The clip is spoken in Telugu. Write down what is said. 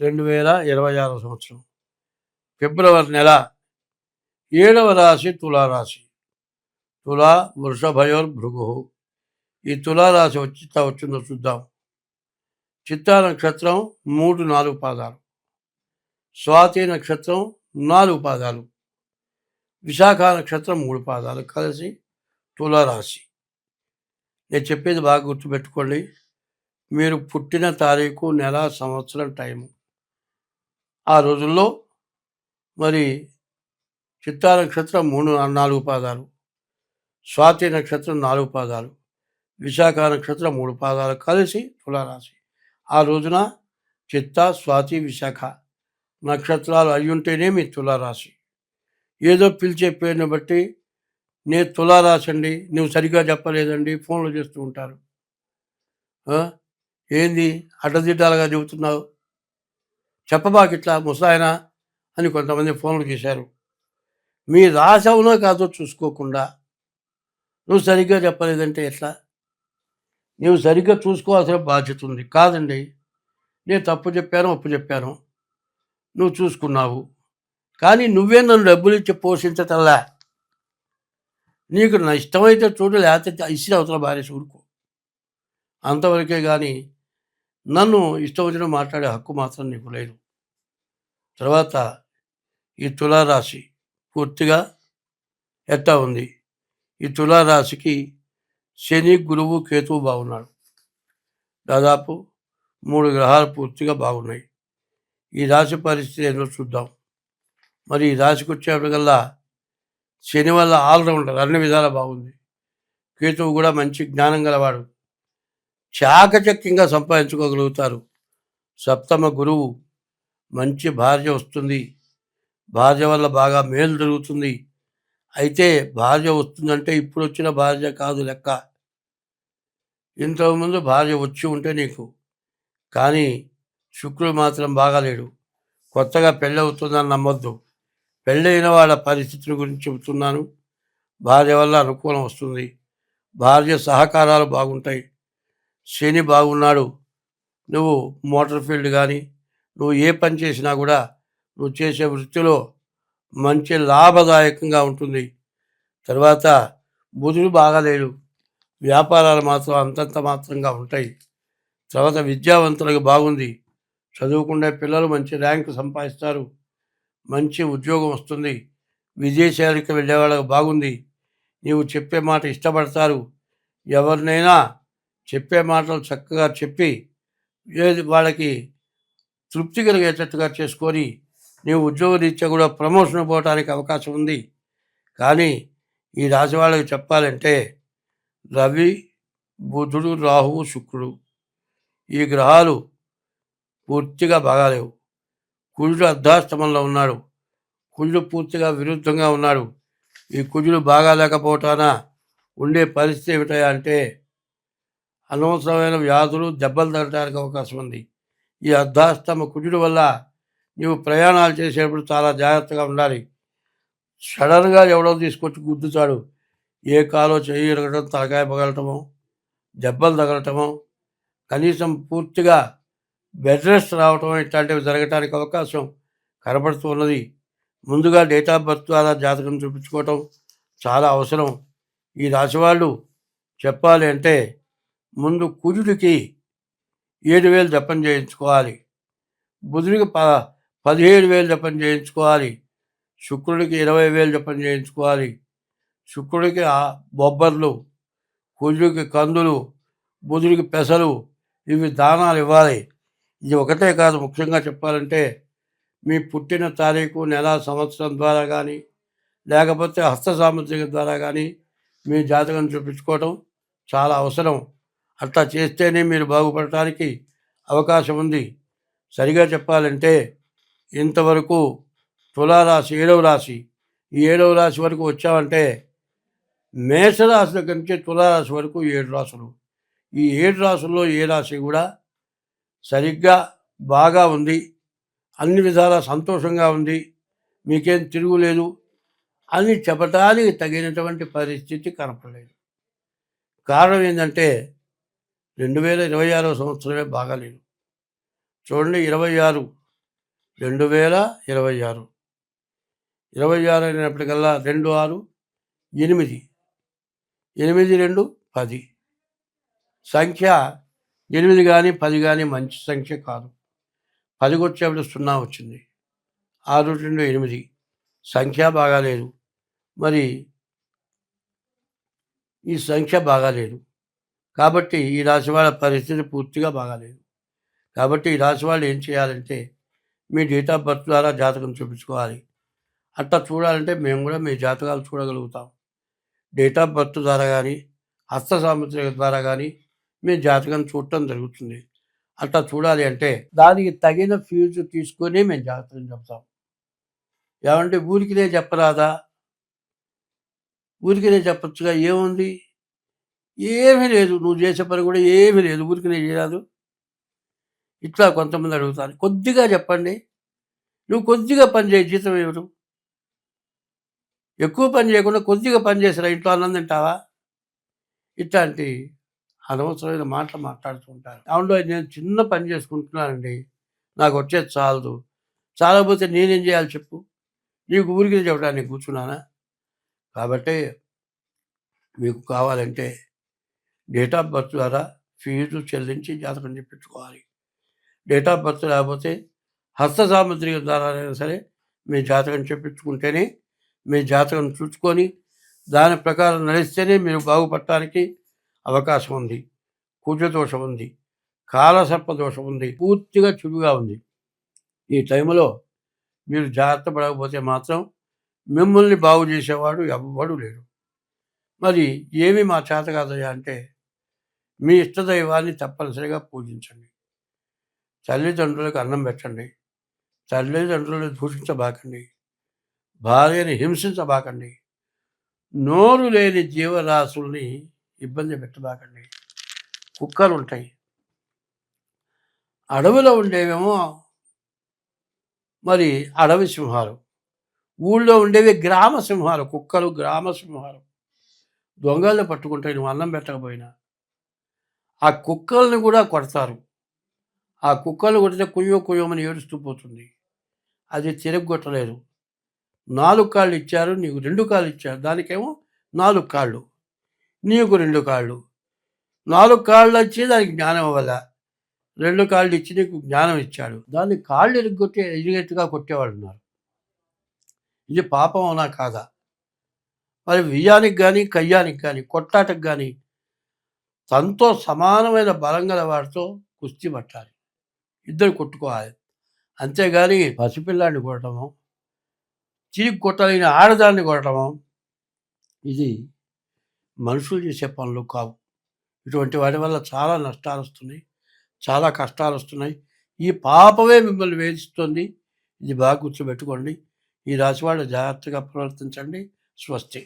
రెండు వేల ఇరవై ఆరో సంవత్సరం. ఫిబ్రవరి నెల ఏడవ రాశి తులారాశి. తులా వృషభయోర్ భృగు ఈ తులారాశి వచ్చి వచ్చిందో చూద్దాం. చిత్తా నక్షత్రం మూడు నాలుగు పాదాలు. స్వాతి నక్షత్రం నాలుగు పాదాలు. విశాఖ నక్షత్రం మూడు పాదాలు కలిసి తులారాశి. నేను చెప్పేది బాగా గుర్తుపెట్టుకోండి. మీరు పుట్టిన తారీఖు నెల సంవత్సరం టైము. ఆ రోజుల్లో మరి చిత్తా నక్షత్రం మూడు నాలుగు పాదాలు స్వాతి నక్షత్రం నాలుగు పాదాలు విశాఖ నక్షత్రం మూడు పాదాలు కలిసి తులారాశి. ఆ రోజున చిత్త స్వాతి విశాఖ నక్షత్రాలు అయ్యుంటేనే మీ తులారాశి. ఏదో పిలిచే పేరుని బట్టి నేను తులారాశి అండి నువ్వు సరిగ్గా చెప్పలేదండి ఫోన్లు చేస్తూ ఉంటారు. ఏంది? అడ్డదిడ్డాలుగా చెబుతున్నావు. చెప్పబాకి ఇట్లా ముసాయన అని కొంతమంది ఫోన్లు చేశారు. మీ రాశి కాదో చూసుకోకుండా నువ్వు సరిగ్గా చెప్పలేదంటే ఎట్లా? నువ్వు సరిగ్గా చూసుకోవాల్సిన బాధ్యత ఉంది. కాదండి నేను తప్పు చెప్పాను ఒప్పు చెప్పాను. నువ్వు చూసుకున్నావు. కానీ నువ్వే నన్ను డబ్బులు ఇచ్చి పోషించటల్లా నీకు నా ఇష్టమైతే చూడు లేకపోతే ఇచ్చిన అవతల భార్య చూడుకో. అంతవరకే కానీ నన్ను ఇష్టం వచ్చిన మాట్లాడే హక్కు మాత్రం నీకు లేదు. తర్వాత ఈ తులారాశి పూర్తిగా ఎట్టా ఉంది? ఈ తులారాశికి శని గురువు కేతువు బాగున్నాడు. దాదాపు మూడు గ్రహాలు పూర్తిగా బాగున్నాయి. ఈ రాశి పరిస్థితి ఏంటో చూద్దాం. మరి ఈ రాశికి వచ్చేప్పటికల్లా శని వల్ల ఆల్రౌండర్ అన్ని విధాలా బాగుంది. కేతువు కూడా మంచి జ్ఞానం గలవాడు. చాకచక్యంగా సంపాదించుకోగలుగుతారు. సప్తమ గురువు మంచి భార్య వస్తుంది. భార్య వల్ల బాగా మేలు జరుగుతుంది. అయితే భార్య వస్తుందంటే ఇప్పుడు వచ్చిన భార్య కాదు లెక్క. ఇంతకుముందు భార్య వచ్చి ఉంటే నీకు. కానీ శుక్రుడు మాత్రం బాగాలేడు. కొత్తగా పెళ్ళి అవుతుందని నమ్మొద్దు. పెళ్ళైన వాళ్ళ పరిస్థితుల గురించి చెబుతున్నాను. భార్య వల్ల అనుకూలం వస్తుంది. భార్య సహకారాలు బాగుంటాయి. శని బాగున్నాడు నువ్వు మోటార్ ఫీల్డ్ కానీ నువ్వు ఏ పని చేసినా కూడా నువ్వు చేసే వృత్తిలో మంచి లాభదాయకంగా ఉంటుంది. తర్వాత బుధుడు బాగాలేడు వ్యాపారాలు మాత్రం అంతంత మాత్రంగా ఉంటాయి. తర్వాత విద్యావంతులకు బాగుంది. చదువుకునే పిల్లలు మంచి ర్యాంకు సంపాదిస్తారు. మంచి ఉద్యోగం వస్తుంది. విదేశాలకు వెళ్ళే వాళ్ళకి బాగుంది. నీవు చెప్పే మాట ఇష్టపడతారు. ఎవరినైనా చెప్పే మాటలు చక్కగా చెప్పి ఏది వాళ్ళకి తృప్తి కలిగేటట్టుగా చేసుకొని నీవు ఉద్యోగరీత్యా కూడా ప్రమోషన్ పోవడానికి అవకాశం ఉంది. కానీ ఈ రాశి వాళ్ళకి చెప్పాలంటే రవి బుధుడు రాహువు శుక్రుడు ఈ గ్రహాలు పూర్తిగా బాగాలేవు. కుజుడు అర్ధాష్టమంలో ఉన్నాడు. కుజుడు పూర్తిగా విరుద్ధంగా ఉన్నాడు. ఈ కుజుడు బాగా లేకపోవటాన ఉండే పరిస్థితి ఏమిటా అంటే అనవసరమైన వ్యాధులు దెబ్బలు తగ్గడానికి అవకాశం ఉంది. ఈ అర్ధాస్తమ కుజుడు వల్ల నీవు ప్రయాణాలు చేసేటప్పుడు చాలా జాగ్రత్తగా ఉండాలి. సడన్గా ఎవడో తీసుకొచ్చి గుద్దుతాడు. ఏ కాలో చెయ్యి ఇరగటం తలకాయ పగలటమో దెబ్బలు తగలటమో కనీసం పూర్తిగా బెడ్ రెస్ట్ రావటం ఇట్లాంటివి జరగటానికి అవకాశం కనబడుతూ ఉన్నది. ముందుగా డేట్ ఆఫ్ బర్త్ ద్వారా జాతకం చూపించుకోవటం చాలా అవసరం. ఈ రాశి వాళ్ళు చెప్పాలి అంటే ముందు కుజుడికి ఏడు వేలు జపం చేయించుకోవాలి. బుధుడికి ప పదిహేడు వేలు జపం చేయించుకోవాలి. శుక్రుడికి ఇరవై వేలు జపం చేయించుకోవాలి. శుక్రుడికి ఆ బొబ్బర్లు కుజుడికి కందులు బుధుడికి పెసలు ఇవి దానాలు ఇవ్వాలి. ఇది ఒకటే కాదు ముఖ్యంగా చెప్పాలంటే మీ పుట్టిన తారీఖు నెల సంవత్సరం ద్వారా కానీ లేకపోతే హస్త సామర్థ్యం ద్వారా కానీ మీ జాతకం చూపించుకోవడం చాలా అవసరం. అట్లా చేస్తేనే మీరు బాగుపడటానికి అవకాశం ఉంది. సరిగా చెప్పాలంటే ఇంతవరకు తులారాశి ఏడవ రాశి. ఈ ఏడవ రాశి వరకు వచ్చామంటే మేషరాశి దగ్గర నుంచి తులారాశి వరకు ఏడు రాసులు ఈ ఏడు రాసుల్లో ఏ రాశి కూడా సరిగ్గా బాగా ఉంది. అన్ని విధాలా సంతోషంగా ఉంది. మీకేం తిరుగులేదు అని చెప్పటానికి తగినటువంటి పరిస్థితి కనపడలేదు. కారణం ఏంటంటే రెండు వేల ఇరవై ఆరో సంవత్సరమే బాగాలేదు చూడండి ఇరవై ఆరు రెండు వేల ఇరవై ఆరు. ఇరవై ఆరు అయినప్పటికల్లా రెండు ఆరు ఎనిమిది. ఎనిమిది రెండు పది. సంఖ్య ఎనిమిది కానీ పది కానీ మంచి సంఖ్య కాదు. పదికి వచ్చేప్పుడు సున్నా వచ్చింది. ఆరు రెండు ఎనిమిది. సంఖ్య బాగాలేదు మరి ఈ సంఖ్య బాగాలేదు కాబట్టి ఈ రాశి వాళ్ళ పరిస్థితి పూర్తిగా బాగాలేదు. కాబట్టి ఈ రాశి వాళ్ళు ఏం చేయాలంటే మీ డేట్ ఆఫ్ బర్త్ ద్వారా జాతకం చూపించుకోవాలి. అట్లా చూడాలంటే మేము కూడా మీ జాతకాలు చూడగలుగుతాం. డేట్ ఆఫ్ బర్త్ ద్వారా కానీ హస్త సాముద్రిక ద్వారా కానీ మీ జాతకం చూడటం జరుగుతుంది. అట్లా చూడాలి అంటే దానికి తగిన ఫ్యూజ్ తీసుకొని మేము జాతకం చెప్తాం. ఏమంటే ఊరికినే చెప్పరాదా? ఊరికినే చెప్పచ్చుగా? ఏముంది? ఏమీ లేదు. నువ్వు చేసే పని కూడా ఏమీ లేదు. ఊరికినే చేయరాదు. ఇట్లా కొంతమంది అడుగుతారు. కొద్దిగా చెప్పండి. నువ్వు కొద్దిగా పని చేయి. జీతం ఎవరు ఎక్కువ పని చేయకుండా కొద్దిగా పని చేసిరా. ఇంట్లో అన్నం తింటావా? ఇట్లాంటి అనవసరమైన మాటలు మాట్లాడుతుంటారు అవును నేను చిన్న పని చేసుకుంటున్నానండి. నాకు వచ్చేది చాలదు. చాలకపోతే నేనేం చేయాలి చెప్పు? నీకు ఊరికి చెప్పడానికి కూర్చున్నానా? కాబట్టి మీకు కావాలంటే డేట్ ఆఫ్ బర్త్ ద్వారా ఫీజు చెల్లించి జాతకం చెప్పించుకోవాలి. డేట్ ఆఫ్ బర్త్ లేకపోతే హస్త సామగ్రి ద్వారా సరే మీ జాతకం చెప్పించుకుంటేనే మీ జాతకం చూసుకొని దాని ప్రకారం నడిస్తేనే మీరు బాగుపడటానికి అవకాశం ఉంది. కూచదోషం ఉంది. కాలసర్ప దోషం ఉంది. పూర్తిగా చురుగా ఉంది. ఈ టైంలో మీరు జాగ్రత్త పడకపోతే మాత్రం మిమ్మల్ని బాగు చేసేవాడు ఎవ్వడు లేడు. మరి ఏమి మా చేత కాదయ్యా అంటే మీ ఇష్టదైవాన్ని తప్పనిసరిగా పూజించండి. తల్లిదండ్రులకు అన్నం పెట్టండి. తల్లిదండ్రులను దూషించబాకండి. భార్యని హింసించబాకండి. నోరు లేని జీవరాశుల్ని ఇబ్బంది పెట్టబాకండి. కుక్కలు ఉంటాయి అడవిలో ఉండేవేమో మరి అడవి సింహాలు. ఊళ్ళో ఉండేవి గ్రామ సింహాలు కుక్కలు గ్రామ సింహాలు. దొంగలు పట్టుకుంటాయి నువ్వు అన్నం పెట్టకపోయినా ఆ కుక్కల్ని కూడా కొడతారు. ఆ కుక్కలు కొడితే కుయ్యో కుయ్యోమని ఏడుస్తూ పోతుంది. అది తిరగొట్టలేదు నాలుగు కాళ్ళు ఇచ్చారు నీకు రెండు కాళ్ళు ఇచ్చారు. దానికేమో నాలుగు కాళ్ళు. నీకు రెండు కాళ్ళు. నాలుగు కాళ్ళు వచ్చి దానికి జ్ఞానం వల్ల రెండు కాళ్ళు ఇచ్చి నీకు జ్ఞానం ఇచ్చాడు. దాన్ని కాళ్ళు ఇరుగొట్టే ఇరిగట్టుగా కొట్టేవాళ్ళు ఉన్నారు. ఇది పాపం అవునా కాదా? మరి వియ్యానికి కానీ కయ్యానికి కానీ కొట్టాటకు కానీ తనతో సమానమైన బలం గల వాడితో కుస్తీ పట్టాలి. ఇద్దరు కొట్టుకోవాలి. అంతేగాని పసిపిల్లాన్ని కొట్టడము చిరిగి కొట్టలేని ఆడదాన్ని కొట్టడము ఇది మనుషులు చేసే పనులు కావు. ఇటువంటి వాటి వల్ల చాలా నష్టాలు వస్తున్నాయి చాలా కష్టాలు వస్తున్నాయి. ఈ పాపమే మిమ్మల్ని వేధిస్తుంది. ఇది బాగా గుర్తుపెట్టుకోండి. ఈ రాశివాళ్ళు జాగ్రత్తగా ప్రవర్తించండి. స్వస్తి.